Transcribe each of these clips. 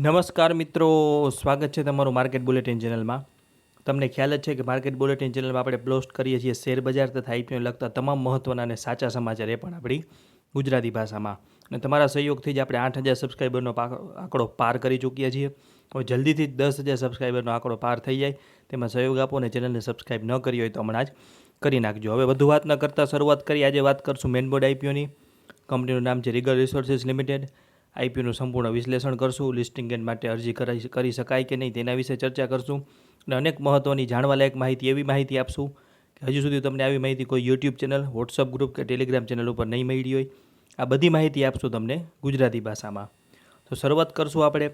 નમસ્કાર મિત્રો, સ્વાગત છે તમારું માર્કેટ બુલેટિન ચેનલમાં. તમને ખ્યાલ જ છે કે માર્કેટ બુલેટિન ચેનલમાં આપણે પ્લોસ્ટ કરીએ છીએ શેર બજાર તથા આઈપીઓને લગતા તમામ મહત્ત્વના અને સાચા સમાચાર એ પણ આપણી ગુજરાતી ભાષામાં. અને તમારા સહયોગથી જ આપણે આઠ હજાર સબસ્ક્રાઈબરનો આંકડો પાર કરી ચૂક્યા છીએ. હવે જલ્દીથી દસ હજાર સબસ્ક્રાઈબરનો આંકડો પાર થઈ જાય. તેમાં સહયોગ આપો અને ચેનલને સબસ્ક્રાઈબ ન કરી હોય તો હમણાં જ કરી નાખજો. હવે વધુ વાત ન કરતાં શરૂઆત કરી. આજે વાત કરશું મેનબોર્ડ આઈપીઓની કંપનીનું નામ છે રીગલ રિસોર્સિસ લિમિટેડ આઈપીઓનું સંપૂર્ણ વિશ્લેષણ કરશું, લિસ્ટિંગ એન્ડ માટે અરજી કરી શકાય કે નહીં તેના વિશે ચર્ચા કરશું અને અનેક મહત્ત્વની જાણવાલાયક માહિતી એવી માહિતી આપશું કે હજુ સુધી તમને આવી માહિતી કોઈ યુટ્યુબ ચેનલ, વોટ્સઅપ ગ્રુપ કે ટેલિગ્રામ ચેનલ ઉપર નહીં મળી હોય. આ બધી માહિતી આપશું તમને ગુજરાતી ભાષામાં. તો શરૂઆત કરશું આપણે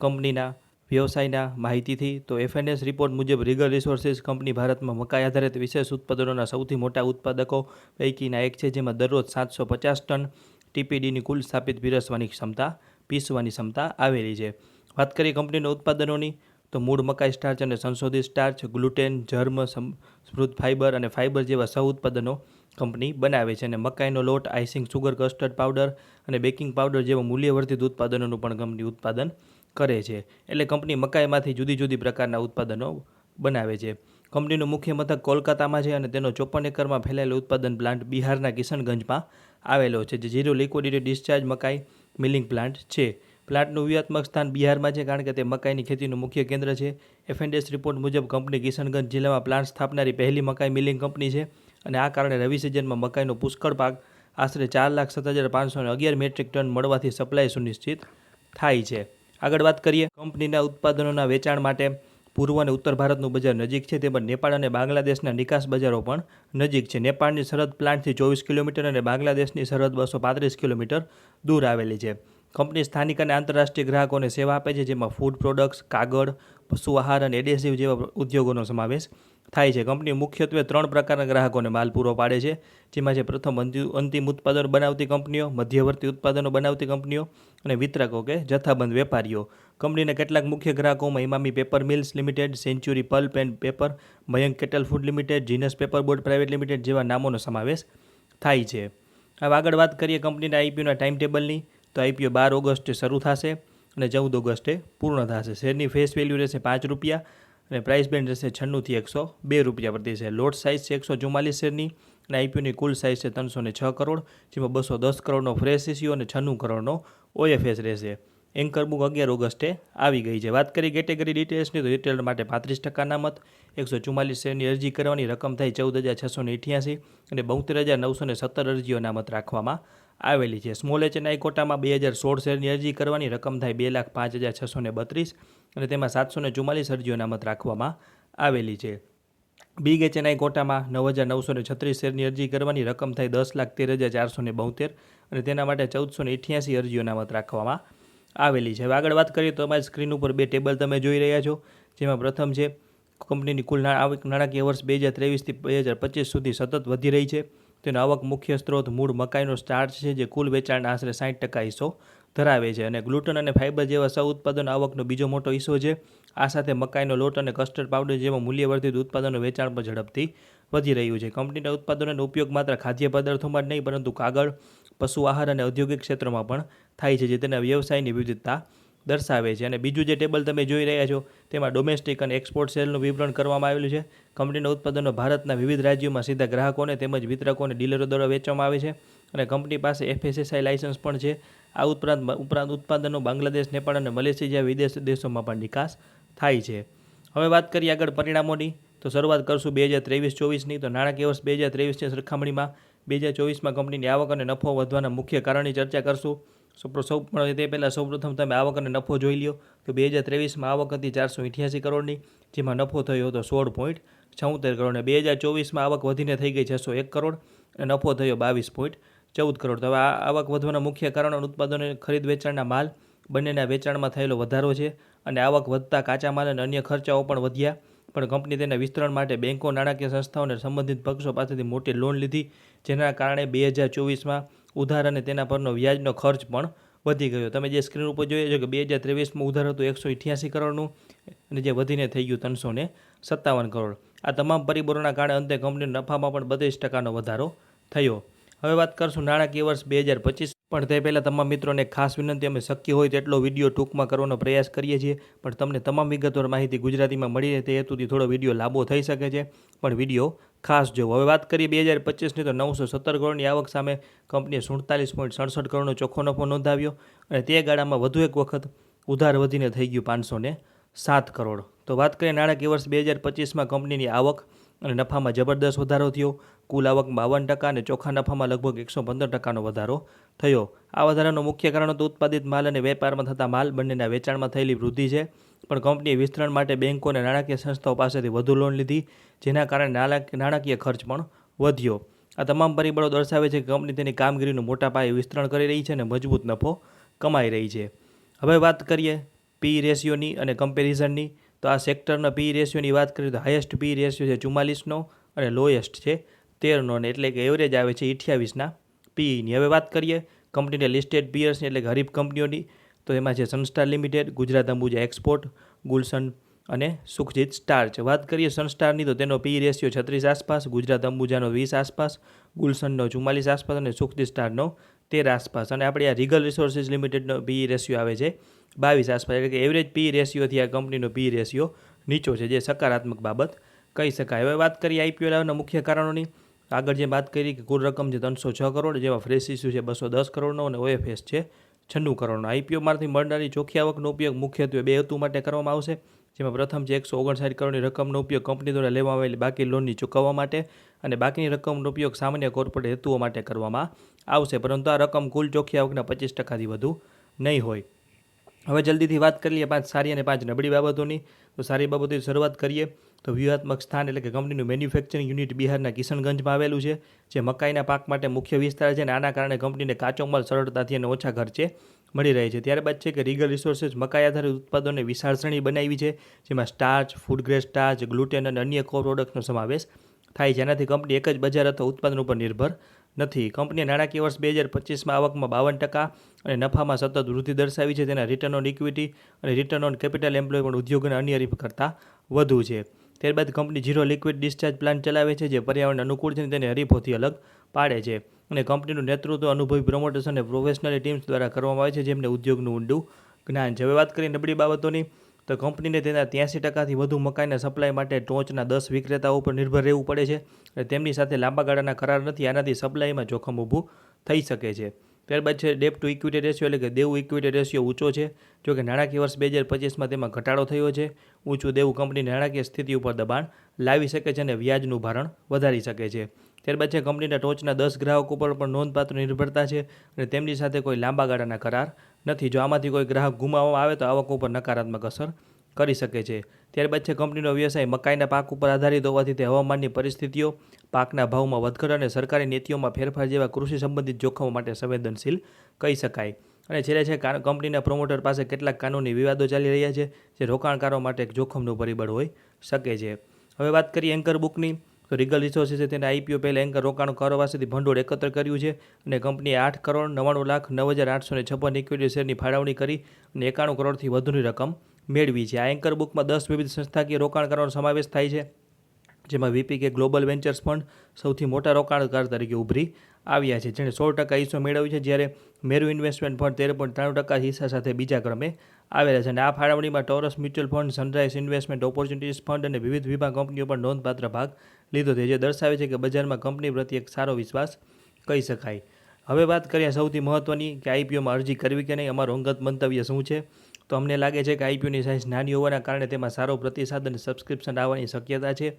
કંપનીના વ્યવસાયના માહિતીથી. તો એફએનએસ રિપોર્ટ મુજબ રીગલ રિસોર્સિસ કંપની ભારતમાં મકાઈ આધારિત વિશેષ ઉત્પાદનોના સૌથી મોટા ઉત્પાદકો પૈકીના એક છે જેમાં દરરોજ સાતસો પચાસ ટન ટીપીડીની કુલ સ્થાપિત પીરસવાની ક્ષમતા, પીસવાની ક્ષમતા આવેલી છે. વાત કરીએ કંપનીના ઉત્પાદનોની, તો મૂળ મકાઈ સ્ટાર્ચ અને સંશોધિત સ્ટાર્ચ ગ્લુટેન જર્મ સમ- સ્મૃત ફાઇબર અને ફાઇબર જેવા સહ ઉત્પાદનો કંપની બનાવે છે અને મકાઈનો લોટ આઇસિંગ સુગર કસ્ટર્ડ પાવડર અને બેકિંગ પાવડર જેવા મૂલ્યવર્ધિત ઉત્પાદનોનું પણ કંપની ઉત્પાદન કરે છે. એટલે કંપની મકાઈમાંથી જુદી જુદી પ્રકારના ઉત્પાદનો બનાવે છે. કંપનીનું મુખ્ય મથક કોલકાતામાં છે અને તેનો ચોપન એકરમાં ફેલાયેલો ઉત્પાદન પ્લાન્ટ બિહારના કિશનગંજમાં આવેલો છે, જે ઝીરો લિક્વિડિટી ડિસ્ચાર્જ મકાઈ મિલિંગ પ્લાન્ટ છે. પ્લાન્ટનું વ્યૂહાત્મક સ્થાન બિહારમાં છે, કારણ કે તે મકાઈની ખેતીનું મુખ્ય કેન્દ્ર છે. એફએનડીએસ રિપોર્ટ મુજબ કંપની કિશનગંજ જિલ્લામાં પ્લાન્ટ સ્થાપનારી પહેલી મકાઈ મિલિંગ કંપની છે અને આ કારણે રવિ સિઝનમાં મકાઈનો પુષ્કળ પાક આશરે ચાર લાખ સત્તર હજાર પાંચસો અગિયાર મેટ્રિક ટન મળવાથી સપ્લાય સુનિશ્ચિત થાય છે. આગળ વાત કરીએ કંપનીના ઉત્પાદનોના વેચાણ માટે. પૂર્વ અને ઉત્તર ભારતનું બજાર નજીક છે તેમજ નેપાળ અને બાંગ્લાદેશના નિકાસ બજારો પણ નજીક છે. નેપાળની સરહદ પ્લાન્ટથી ચોવીસ કિલોમીટર અને બાંગ્લાદેશની સરહદ બસો પાંત્રીસ કિલોમીટર દૂર આવેલી છે. કંપની સ્થાનિક અને આંતરરાષ્ટ્રીય ગ્રાહકોને સેવા આપે છે, જેમાં ફૂડ પ્રોડક્ટ્સ, કાગળ, પશુ આહાર અને એડેસિવ જેવા ઉદ્યોગોનો સમાવેશ થાય છે. કંપની મુખ્યત્વે ત્રણ પ્રકારના ગ્રાહકોને માલ પૂરો પાડે છે, જેમાં છે, પ્રથમ અંતિ- અંતિમ ઉત્પાદનો બનાવતી કંપનીઓ, મધ્યવર્તી ઉત્પાદનો બનાવતી કંપનીઓ અને વિતરકો કે જથ્થાબંધ વેપારીઓ. કંપનીના કેટલાક મુખ્ય ગ્રાહકોમાં Emami paper mills limited, century pulp and paper, Mayank cattle food limited, Genus paper board private limited જેવા નામોનો સમાવેશ થાય છે. હવે આગળ વાત કરીએ કંપનીના આઈપીઓના ટાઈમ ટેબલની તો આઈપીઓ બાર ઓગસ્ટે શરૂ થશે અને ચૌદ ઓગસ્ટે પૂર્ણ થશે. શેરની ફેસ વેલ્યુ રહેશે પાંચ રૂપિયા અને પ્રાઇસ બેન્ડ રહેશે છન્નુંથી એકસો બે રૂપિયા પ્રતિ છે લોટ સાઇઝ છે એકસો ચુમ્માલીસ શેરની અને આઈપીઓની કુલ સાઇઝ છે ત્રણસો છ કરોડ, જેમાં બસો દસ કરોડનો ફ્રેશ ઇસ્યુ અને છન્નું કરોડનો ઓએફએસ રહેશે. એન્કર બુક અગિયાર ઓગસ્ટે આવી ગઈ છે. વાત કરી કેટેગરી ડિટેલ્સની, તો રિટેલ માટે પાંત્રીસ ટકાના મત એકસો ચુમ્માલીસ શેરની અરજી કરવાની રકમ થઈ, ચૌદ હજાર છસો ને અઠ્યાસી અને બોતેર હજાર નવસો ને સત્તર અરજીઓના મત રાખવામાં આવેલી છે. સ્મોલ એચએનઆઈ કોટામાં બે હજાર સોળ શેરની અરજી કરવાની રકમ થાય, બે લાખ પાંચ હજાર છસો ને બત્રીસ અને તેમાં સાતસો ને ચુમ્માલીસ અરજીઓના મત રાખવામાં આવેલી છે. બિગ એચએનઆઈ કોટામાં નવ હજાર નવસો ને છત્રીસ શેરની અરજી કરવાની રકમ થાય, દસ લાખ તેર હજાર ચારસો ને બોતેર અને તેના માટે ચૌદસો ને અઠ્યાસી અરજીઓના મત રાખવામાં આવેલી છે. હવે આગળ વાત કરીએ તો અમારી સ્ક્રીન ઉપર બે ટેબલ તમે જોઈ રહ્યા છો, જેમાં પ્રથમ છે, કંપનીની કુલ આવક નાણાકીય વર્ષ બે હજાર ત્રેવીસથી બે હજાર પચીસ સુધી સતત વધી રહી છે. તેનો આવક મુખ્ય સ્ત્રોત મૂળ મકાઈનો સ્ટાર્ચ છે, જે કુલ વેચાણના આશરે સાઠ ટકા હિસ્સો ધરાવે છે. અને ગ્લુટન અને ફાઇબર જેવા સૌ ઉત્પાદન આવકનો બીજો મોટો હિસ્સો છે. આ સાથે મકાઈનો લોટ અને કસ્ટર્ડ પાવડર જેવા મૂલ્યવર્ધિત ઉત્પાદનો વેચાણ પણ ઝડપથી વધી રહ્યું છે. કંપનીના ઉત્પાદનોનો ઉપયોગ માત્ર ખાદ્ય પદાર્થોમાં જ નહીં, પરંતુ કાગળ પશુ આહાર અને ઔદ્યોગિક ક્ષેત્રોમાં પણ થાય છે, જે તેના વ્યવસાયની વિવિધતા દર્શાવે છે. અને બીજું જે ટેબલ તમે જોઈ રહ્યા છો, તેમાં ડોમેસ્ટિક અને એક્સપોર્ટ સેલનું વિવરણ કરવામાં આવેલું છે. કંપનીના ઉત્પાદનો ભારતના વિવિધ રાજ્યોમાં સીધા ગ્રાહકોને તેમજ વિતરકો અને ડીલરો દ્વારા વેચવામાં આવે છે. અને કંપની પાસે એફએસએસઆઈ લાયસન્સ પણ છે. આ ઉપરાંત ઉપરાંત ઉત્પાદનો બાંગ્લાદેશ, નેપાળ અને મલેશિયા જેવા વિદેશ દેશોમાં પણ નિકાસ થાય છે. હવે વાત કરીએ આગળ પરિણામોની. તો શરૂઆત કરશું બે હજાર ત્રેવીસ ચોવીસની. તો નાણાકીય વર્ષ બે હજાર ત્રેવીસની સરખામણીમાં બે હજાર ચોવીસમાં કંપનીની આવક અને નફો વધવાના મુખ્ય કારણની ચર્ચા કરશું. સૌ, પણ તે પહેલાં સૌપ્રથમ તમે આવક અને નફો જોઈ લ્યો. તો બે હજાર ત્રેવીસમાં આવક હતી ચારસો ઇઠ્યાસી કરોડની, જેમાં નફો થયો હતો સોળ પોઈન્ટ છોતેર કરોડ અને બે હજાર ચોવીસમાં આવક વધીને થઈ ગઈ છસો એક કરોડ અને નફો થયો બાવીસ પોઈન્ટ ચૌદ કરોડ. હવે આ આવક વધવાના મુખ્ય કારણો ઉત્પાદનો ખરીદ વેચાણના માલ બંનેના વેચાણમાં થયેલો વધારો છે અને આવક વધતા કાચા માલ અને અન્ય ખર્ચાઓ પણ વધ્યા. પણ કંપની તેના વિસ્તરણ માટે બેન્કો નાણાકીય સંસ્થાઓને સંબંધિત પક્ષો પાસેથી મોટી લોન લીધી, જેના કારણે બે હજાર ચોવીસમાં ઉધાર અને તેના પરનો વ્યાજનો ખર્ચ પણ વધી ગયો. તમે જે સ્ક્રીન ઉપર જોઈએ છો કે બે હજાર ત્રેવીસમાં ઉધાર હતું એકસો અઠ્યાસી કરોડનું અને જે વધીને થઈ ગયું ત્રણસો ને સત્તાવન કરોડ. આ તમામ પરિબળોના કારણે અંતે કંપનીના નફામાં પણ બત્રીસ ટકાનો વધારો થયો. હવે વાત કરશું નાણાકીય વર્ષ બે હજાર પચીસ પણ તે પહેલાં તમામ મિત્રોને ખાસ વિનંતી, અમે શક્ય હોય તેટલો વીડિયો ટૂંકમાં કરવાનો પ્રયાસ કરીએ છીએ, પણ તમને તમામ વિગતવાર માહિતી ગુજરાતીમાં મળી રહે તે હેતુથી થોડો વીડિયો લાંબો થઈ શકે છે, પણ વીડિયો ખાસ જોવો. હવે વાત કરીએ બે હજાર પચીસની, તો નવસો સત્તર કરોડની આવક સામે કંપનીએ સુડતાલીસ પોઈન્ટ સડસઠ કરોડનો ચોખ્ખો નફો નોંધાવ્યો અને તે ગાળામાં વધુ એક વખત ઉધાર વધીને થઈ ગયું પાંચસો સાત કરોડ. તો વાત કરીએ નાણાકીય વર્ષ બે હજાર પચીસમાં કંપનીની આવક અને નફામાં જબરદસ્ત વધારો થયો. કુલ આવક બાવન ટકા અને ચોખ્ખા નફામાં લગભગ એકસો પંદર ટકાનો વધારો થયો. આ વધારાનું મુખ્ય કારણ તો ઉત્પાદિત માલ અને વેપારમાં થતા માલ બંનેના વેચાણમાં થયેલી વૃદ્ધિ છે. પણ કંપનીએ વિસ્તરણ માટે બેન્કો અને નાણાકીય સંસ્થાઓ પાસેથી વધુ લોન લીધી, જેના કારણે નાણાક- નાણાકીય ખર્ચ પણ વધ્યો. આ તમામ પરિબળો દર્શાવે છે કે કંપની તેની કામગીરીનું મોટા પાયે વિસ્તરણ કરી રહી છે અને મજબૂત નફો કમાઈ રહી છે. હવે વાત કરીએ પી રેશિયોની અને કમ્પેરિઝનની. તો આ સેક્ટરના પી રેશિયોની વાત કરીએ તો હાઈએસ્ટ પી રેશિયો છે ચુમ્માલીસનો અને લોએસ્ટ છે તેરનો ને એટલે કે એવરેજ આવે છે અઠ્યાવીસના પીની હવે વાત કરીએ કંપનીને લિસ્ટેડ પીયર્સની એટલે હરીફ કંપનીઓની. તો એમાં છે Sunstar limited Gujarat Ambuja export Gulshan અને સુખજીત સ્ટાર છે. વાત કરીએ સનસ્ટારની તો તેનો પી રેશિયો છત્રીસ આસપાસ, ગુજરાત અંબુજાનો વીસ આસપાસ, ગુલશનનો ચુમ્માલીસ આસપાસ અને સુખજીત સ્ટારનો તેર આસપાસ. અને આપણે આ રીગલ રિસોર્સિસ લિમિટેડનો પી રેશિયો આવે છે બાવીસ આસપાસ, એટલે કે એવરેજ પી રેશિયોથી આ કંપનીનો પી રેશિયો નીચો છે, જે સકારાત્મક બાબત કહી શકાય. હવે વાત કરીએ આઈપીઓ લાવવાના મુખ્ય કારણોની. આગળ જે વાત કરી કે કુલ રકમ છે ત્રણસો છ કરોડ, જેમાં ફ્રેશ ઇસ્યુ છે બસો દસ કરોડનો અને ઓએફએસ છે છન્નું કરોડનો. આઈપીઓમાંથી મળનારી ચોખ્ખી આવકનો ઉપયોગ મુખ્યત્વે બે હેતુ માટે કરવામાં આવશે. જેમાં પ્રથમ છે એકસો ઓગણસાઠ કરોડની રકમનો ઉપયોગ કંપની દ્વારા લેવામાં આવેલી બાકી લોનની ચૂકવવા માટે અને બાકીની રકમનો ઉપયોગ સામાન્ય કોર્પોરેટ હેતુઓ માટે કરવામાં આવશે. પરંતુ આ રકમ કુલ ચોખ્ખી આવકના પચીસ ટકાથી વધુ નહીં હોય. હવે જલ્દીથી વાત કરી લઈએ પાંચ સારી અને પાંચ નબળી બાબતોની. તો સારી બાબતોની શરૂઆત કરીએ. તો વ્યૂહાત્મક સ્થાન એટલે કે કંપનીનું મેન્યુફેક્ચરિંગ યુનિટ બિહારના કિશનગંજમાં આવેલું છે, જે મકાઈના પાક માટે મુખ્ય વિસ્તાર છે અને આના કારણે કંપનીને કાચો માલ સરળતાથી અને ઓછા ખર્ચે મળી રહે છે. ત્યારબાદ છે કે રીગલ રિસોર્સિસ મકાઈ આધારિત ઉત્પાદનોને વિશાળ શ્રેણી બનાવી છે, જેમાં starch food grade starch, gluten અને અન્ય કો પ્રોડક્ટનો સમાવેશ થાય જેનાથી કંપની એક જ બજાર અથવા ઉત્પાદન ઉપર નિર્ભર નથી. કંપનીએ નાણાકીય વર્ષ બે હજાર પચીસમાં આવકમાં બાવન ટકા અને નફામાં સતત વૃદ્ધિ દર્શાવી છે. તેના રિટર્ન ઓન ઇક્વિટી અને રિટર્ન ઓન કેપિટલ એમ્પ્લોય પણ ઉદ્યોગ અન્ય રીપ કરતાં વધુ છે. ત્યારબાદ company zero liquid discharge plant ચલાવે છે, જે પર્યાવરણ અનુકૂળ છે તેને હરીફોથી અલગ પાડે છે. અને કંપનીનું નેતૃત્વ અનુભવી પ્રમોટર્સ અને પ્રોફેશનલ ટીમ્સ દ્વારા કરવામાં આવે છે, જેમને ઉદ્યોગનું ઊંડું જ્ઞાન છે. હવે વાત કરીએ નબળી બાબતોની. તો કંપનીને તેના ત્યાંસી ટકાથી વધુ મકાઈના સપ્લાય માટે ટોચના દસ વિક્રેતાઓ પર નિર્ભર રહેવું પડે છે અને તેમની સાથે લાંબા ગાળાના કરાર નથી. આનાથી સપ્લાયમાં જોખમ ઊભું થઈ શકે છે. ત્યારબાદ છે ડેપ ટુ ઇક્વિટી રેશિયો એટલે કે દેવું ઇક્વિટી રેશિયો ઊંચો છે, જો કે નાણાકીય વર્ષ બે હજાર પચીસમાં તેમાં ઘટાડો થયો છે. ઊંચું દેવું કંપની નાણાકીય સ્થિતિ ઉપર દબાણ લાવી શકે છે અને વ્યાજનું ભારણ વધારી શકે છે. ત્યારબાદ છે, કંપનીના ટોચના દસ ગ્રાહકો પર પણ નોંધપાત્ર નિર્ભરતા છે અને તેમની સાથે કોઈ લાંબા ગાળાના કરાર નથી. જો આમાંથી કોઈ ગ્રાહક ગુમાવવામાં આવે તો આવક ઉપર નકારાત્મક અસર કરી શકે છે. ત્યારબાદ છે, કંપનીનો વ્યવસાય મકાઈના પાક ઉપર આધારિત હોવાથી તે હવામાનની પરિસ્થિતિઓ પાકના ભાવમાં વધઘટ અને સરકારી નીતિઓમાં ફેરફાર જેવા કૃષિ સંબંધિત જોખમો માટે સંવેદનશીલ કહી શકાય. અને છેલ્લે છે કંપનીના પ્રમોટર પાસે કેટલાક કાનૂની વિવાદો ચાલી રહ્યા છે, જે રોકાણકારો માટે એક જોખમનું પરિબળ હોઈ શકે છે. હવે વાત કરીએ એન્કર બુકની તો રીગલ રિસોર્સિસે તેના આઈપીઓ પહેલાં એન્કર રોકાણ કારોબારથી ભંડોળ એકત્ર કર્યું છે અને કંપનીએ આઠ કરોડ નવ્વાણું લાખ નવ હજાર આઠસો ને છપ્પન ઇક્વિટી શેરની ફાળવણી કરી અને એકાણું કરોડથી વધુની રકમ મેળવી છે. આ એન્કર બુકમાં દસ વિવિધ સંસ્થાકીય રોકાણકારોનો સમાવેશ થાય છે, જેમાં વીપી કે ગ્લોબલ વેન્ચર્સ ફંડ સૌથી મોટા રોકાણકાર તરીકે ઉભરી આવ્યા છે. જેણે સો ટકા હિસ્સો મેળવ્યો છે. જ્યારે મેરુ ઇન્વેસ્ટમેન્ટ ફંડ તેર પોઈન્ટ ત્રાણું ટકા હિસ્સા સાથે બીજા ક્રમે આવેલા છે. અને આ ફાળવણીમાં Taurus mutual fund, Sunrise investment, opportunities fund અને વિવિધ વીમા કંપનીઓ પણ નોંધપાત્ર ભાગ લીધો છે, જે દર્શાવે છે કે બજારમાં કંપની પ્રત્યે એક સારો વિશ્વાસ કહી શકાય. હવે વાત કરીએ સૌથી મહત્ત્વની કે આઈપીઓમાં અરજી કરવી કે નહીં. અમારું અંગત મંતવ્ય શું છે? તો અમને લાગે છે કે આઈપીઓની સાઇઝ નાની હોવાના કારણે તેમાં સારો પ્રતિસાદ અને સબસ્ક્રિપ્શન આવવાની શક્યતા છે.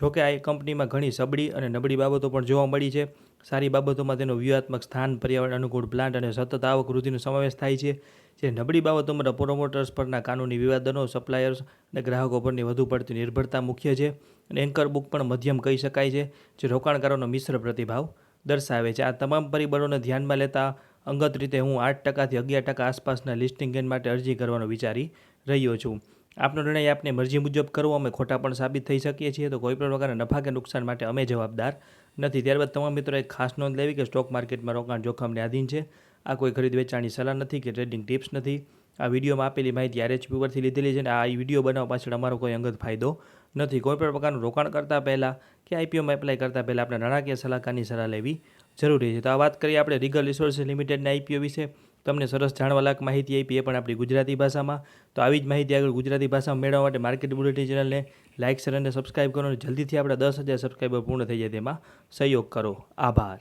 જોકે આ કંપનીમાં ઘણી સબળી અને નબળી બાબતો પણ જોવા મળી છે. સારી બાબતોમાં તેનું વ્યૂહાત્મક સ્થાન, પર્યાવરણ અનુકૂળ પ્લાન્ટ અને સતત આવક વૃદ્ધિનો સમાવેશ થાય છે, જે નબળી બાબતોમાં પ્રોમોટર્સ પરના કાનૂની વિવાદનો સપ્લાયર્સ અને ગ્રાહકો પરની વધુ પડતી નિર્ભરતા મુખ્ય છે. અને એન્કર બુક પણ મધ્યમ કહી શકાય છે, જે રોકાણકારોનો મિશ્ર પ્રતિભાવ દર્શાવે છે. આ તમામ પરિબળોને ધ્યાનમાં લેતા અંગત રીતે હું આઠ ટકાથી અગિયાર ટકા આસપાસના લિસ્ટિંગ ગેન માટે અરજી કરવાનો વિચારી રહ્યો છું. આપનો નિર્ણય આપને મરજી મુજબ કરવો, અમે ખોટા પણ સાબિત થઈ શકીએ છીએ, તો કોઈ પણ પ્રકારના નફા કે નુકસાન માટે અમે જવાબદાર નથી. ત્યારબાદ તમામ મિત્રો એક ખાસ નોંધ લેવી કે સ્ટોક માર્કેટમાં રોકાણ જોખમને આધીન છે. આ કોઈ ખરીદ વેચાણની સલાહ નથી કે ટ્રેડિંગ ટિપ્સ નથી. આ વિડીયોમાં આપેલી માહિતી આરએચપી પરથી લીધેલી છે અને આ વીડિયો બનાવવા પાછળ અમારો કોઈ અંગત ફાયદો નથી. કોઈ પણ પ્રકારનું રોકાણ કરતાં પહેલાં કે આઈપીઓમાં એપ્લાય કરતાં પહેલાં આપણે નાણાકીય સલાહકારની સલાહ લેવી જરૂરી છે. તો આ વાત કરીએ આપણે રીગલ રિસોર્સિસ લિમિટેડના આઈપીઓ વિશે. તમને સરસ જાણવા લાયક માહિતી આપી એ પણ આપણી ગુજરાતી ભાષામાં. તો આવી જ માહિતી આગળ ગુજરાતી ભાષામાં મેળવવા માટે માર્કેટ બુલેટિન ચેનલને લાઇક શેર અને સબસ્ક્રાઇબ કરો અને જલ્દીથી આપણે દસ હજાર સબસ્ક્રાઈબર પૂર્ણ થઈ જાય તેમાં સહયોગ કરો. આભાર.